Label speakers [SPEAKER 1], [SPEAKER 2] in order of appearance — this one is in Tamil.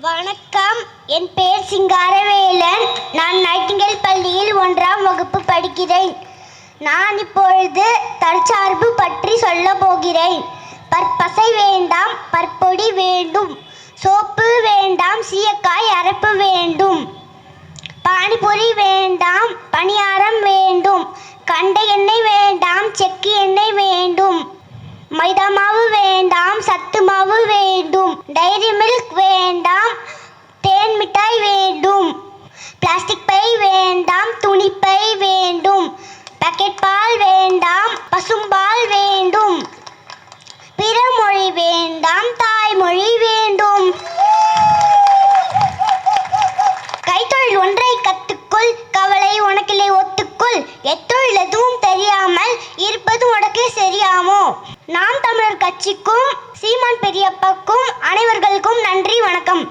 [SPEAKER 1] வணக்கம். என் பெயர் சிங்காரவேலன். நான் நைட்டிங்கல் பள்ளியில் ஒன்றாம் வகுப்பு படிக்கிறேன். நான் இப்பொழுது தற்சார்பு பற்றி சொல்ல போகிறேன். பற்பசை வேண்டாம் பற்பொடி வேண்டும். சோப்பு வேண்டாம் சீயக்காய் அரப்பு வேண்டும். பானிபூரி வேண்டாம் பணியாரம் வேண்டும். கண்ட எண்ணெய் டைரி மில்க் வேண்டாம். தேன் மிட்டாய் வேண்டும். பிளாஸ்டிக் பை வேண்டாம். துணிப்பை வேண்டும். பாக்கெட் பால் வேண்டாம். பசும்பால் வேண்டும். பிற மொழி வேண்டாம். தாய்மொழி வேண்டும். கைத்தொழில் ஒன்றை இருப்பது உனக்கே சரியாமோ நாம் தமிழர் கட்சிக்கும் சீமான் பெரியப்பாக்கும் அனைவர்கள்